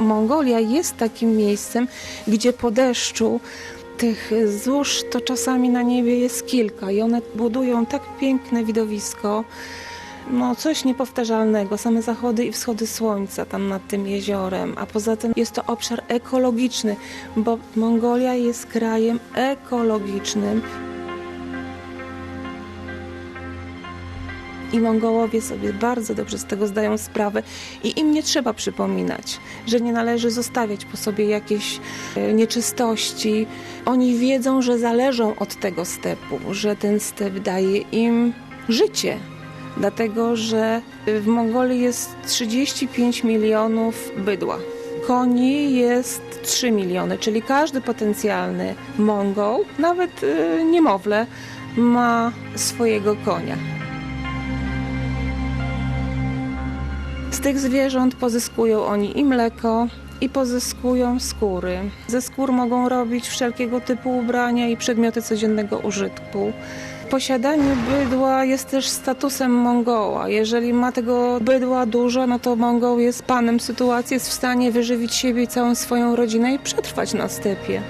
Mongolia jest takim miejscem, gdzie po deszczu tych złóż to czasami na niebie jest kilka i one budują tak piękne widowisko. No, coś niepowtarzalnego, same zachody i wschody słońca tam nad tym jeziorem, a poza tym jest to obszar ekologiczny, bo Mongolia jest krajem ekologicznym. I Mongołowie sobie bardzo dobrze z tego zdają sprawę i im nie trzeba przypominać, że nie należy zostawiać po sobie jakieś e, nieczystości. Oni wiedzą, że zależą od tego stepu, że ten step daje im życie. Dlatego, że w Mongolii jest 35 milionów bydła. Koni jest 3 miliony, czyli każdy potencjalny Mongoł, nawet e, niemowlę, ma swojego konia. Z tych zwierząt pozyskują oni i mleko, i pozyskują skóry. Ze skór mogą robić wszelkiego typu ubrania i przedmioty codziennego użytku. Posiadanie bydła jest też statusem Mongoła. Jeżeli ma tego bydła dużo, no to Mongoł jest panem sytuacji, jest w stanie wyżywić siebie i całą swoją rodzinę i przetrwać na stepie.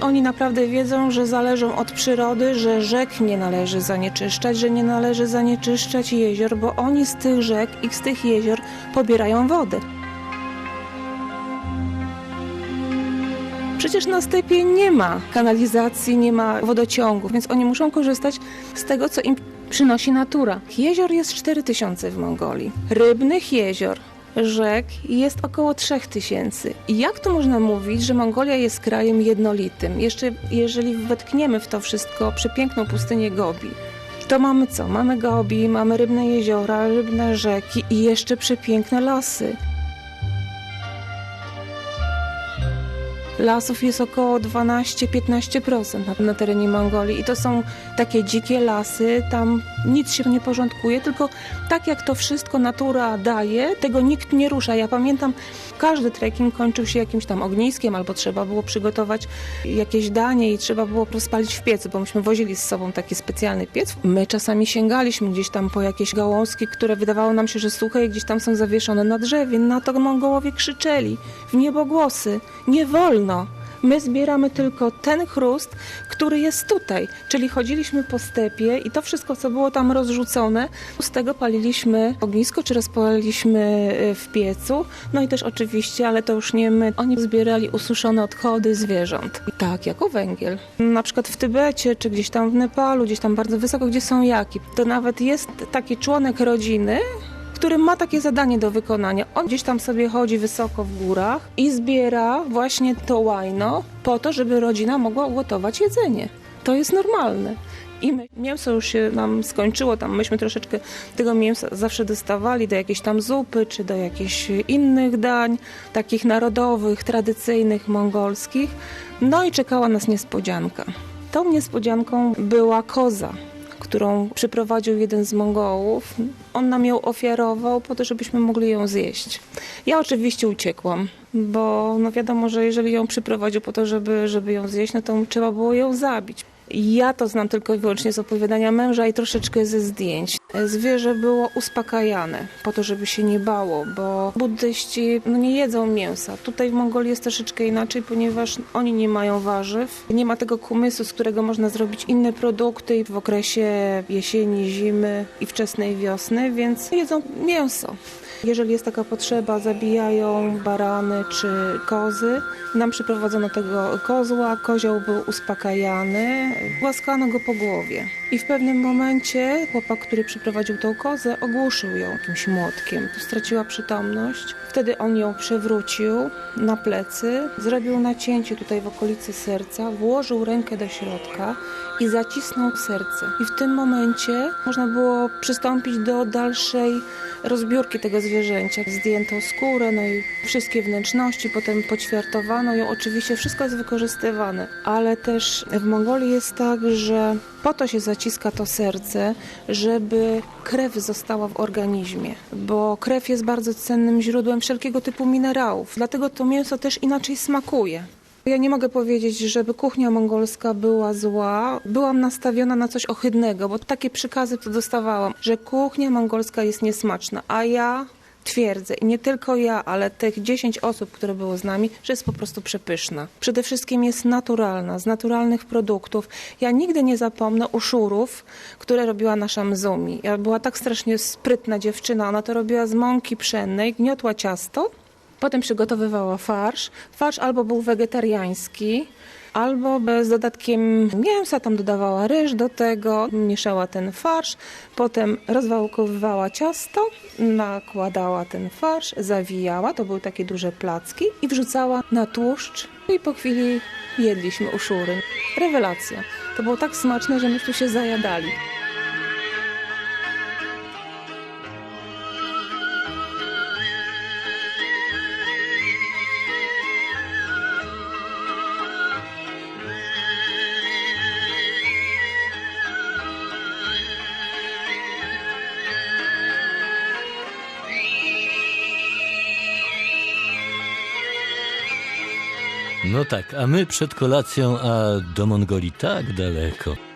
Oni naprawdę wiedzą, że zależą od przyrody, że rzek nie należy zanieczyszczać, że nie należy zanieczyszczać jezior, bo oni z tych rzek i z tych jezior pobierają wodę. Przecież na stepie nie ma kanalizacji, nie ma wodociągów, więc oni muszą korzystać z tego, co im przynosi natura. Jezior jest 4000 w Mongolii. Rybnych jezior rzek jest około 3000. I jak to można mówić, że Mongolia jest krajem jednolitym? Jeszcze jeżeli wetkniemy w to wszystko przepiękną pustynię Gobi, to mamy co? Mamy Gobi, mamy rybne jeziora, rybne rzeki i jeszcze przepiękne lasy. Lasów jest około 12-15% na, terenie Mongolii i to są takie dzikie lasy, tam nic się nie porządkuje, tylko tak jak to wszystko natura daje, tego nikt nie rusza. Ja pamiętam, każdy trekking kończył się jakimś tam ogniskiem albo trzeba było przygotować jakieś danie i trzeba było rozpalić w piecu, bo myśmy wozili z sobą taki specjalny piec. My czasami sięgaliśmy gdzieś tam po jakieś gałązki, które wydawało nam się, że suche i gdzieś tam są zawieszone na drzewie. Na to Mongołowie krzyczeli w niebogłosy. Nie wolno! My zbieramy tylko ten chrust, który jest tutaj. Czyli chodziliśmy po stepie i to wszystko, co było tam rozrzucone, z tego paliliśmy ognisko, czy rozpaliliśmy y, w piecu. No i też oczywiście, ale to już nie my, oni zbierali ususzone odchody zwierząt. Tak, jako węgiel. Na przykład w Tybecie, czy gdzieś tam w Nepalu, gdzieś tam bardzo wysoko, gdzie są jaki. To nawet jest taki członek rodziny, który ma takie zadanie do wykonania. On gdzieś tam sobie chodzi wysoko w górach i zbiera właśnie to łajno po to, żeby rodzina mogła ugotować jedzenie. To jest normalne. I my, mięso już się nam skończyło, tam myśmy troszeczkę tego mięsa zawsze dostawali do jakiejś tam zupy, czy do jakichś innych dań, takich narodowych, tradycyjnych, mongolskich. No i czekała nas niespodzianka. Tą niespodzianką była koza którą przyprowadził jeden z Mongołów. On nam ją ofiarował po to, żebyśmy mogli ją zjeść. Ja oczywiście uciekłam, bo no wiadomo, że jeżeli ją przyprowadził po to, żeby, żeby ją zjeść, no to trzeba było ją zabić. Ja to znam tylko i wyłącznie z opowiadania męża i troszeczkę ze zdjęć. Zwierzę było uspokajane po to, żeby się nie bało, bo buddyści no, nie jedzą mięsa. Tutaj w Mongolii jest troszeczkę inaczej, ponieważ oni nie mają warzyw. Nie ma tego kumysu, z którego można zrobić inne produkty w okresie jesieni, zimy i wczesnej wiosny, więc jedzą mięso. Jeżeli jest taka potrzeba, zabijają barany czy kozy. Nam przyprowadzono tego kozła, kozioł był uspokajany, głaskano go po głowie. I w pewnym momencie chłopak, który przyprowadził tą kozę, ogłuszył ją jakimś młotkiem. Straciła przytomność. Wtedy on ją przewrócił na plecy, zrobił nacięcie tutaj w okolicy serca, włożył rękę do środka i zacisnął serce. I w tym momencie można było przystąpić do dalszej rozbiórki tego zwierzęcia. Zdjęto skórę, no i wszystkie wnętrzności, potem poćwiartowano ją. Oczywiście wszystko jest wykorzystywane, ale też w Mongolii jest tak, że po to się zaciska to serce, żeby krew została w organizmie, bo krew jest bardzo cennym źródłem wszelkiego typu minerałów. Dlatego to mięso też inaczej smakuje. Ja nie mogę powiedzieć, żeby kuchnia mongolska była zła. Byłam nastawiona na coś ohydnego, bo takie przykazy to dostawałam, że kuchnia mongolska jest niesmaczna, a ja twierdzę, i nie tylko ja, ale tych 10 osób, które było z nami, że jest po prostu przepyszna. Przede wszystkim jest naturalna, z naturalnych produktów. Ja nigdy nie zapomnę uszurów, które robiła nasza Mzumi. Ja była tak strasznie sprytna dziewczyna, ona to robiła z mąki pszennej, gniotła ciasto, Potem przygotowywała farsz. Farsz albo był wegetariański, albo z dodatkiem mięsa, tam dodawała ryż do tego, mieszała ten farsz, potem rozwałkowywała ciasto, nakładała ten farsz, zawijała, to były takie duże placki i wrzucała na tłuszcz i po chwili jedliśmy uszury. Rewelacja. To było tak smaczne, że myśmy się zajadali. No tak, a my przed kolacją, a do Mongolii tak daleko.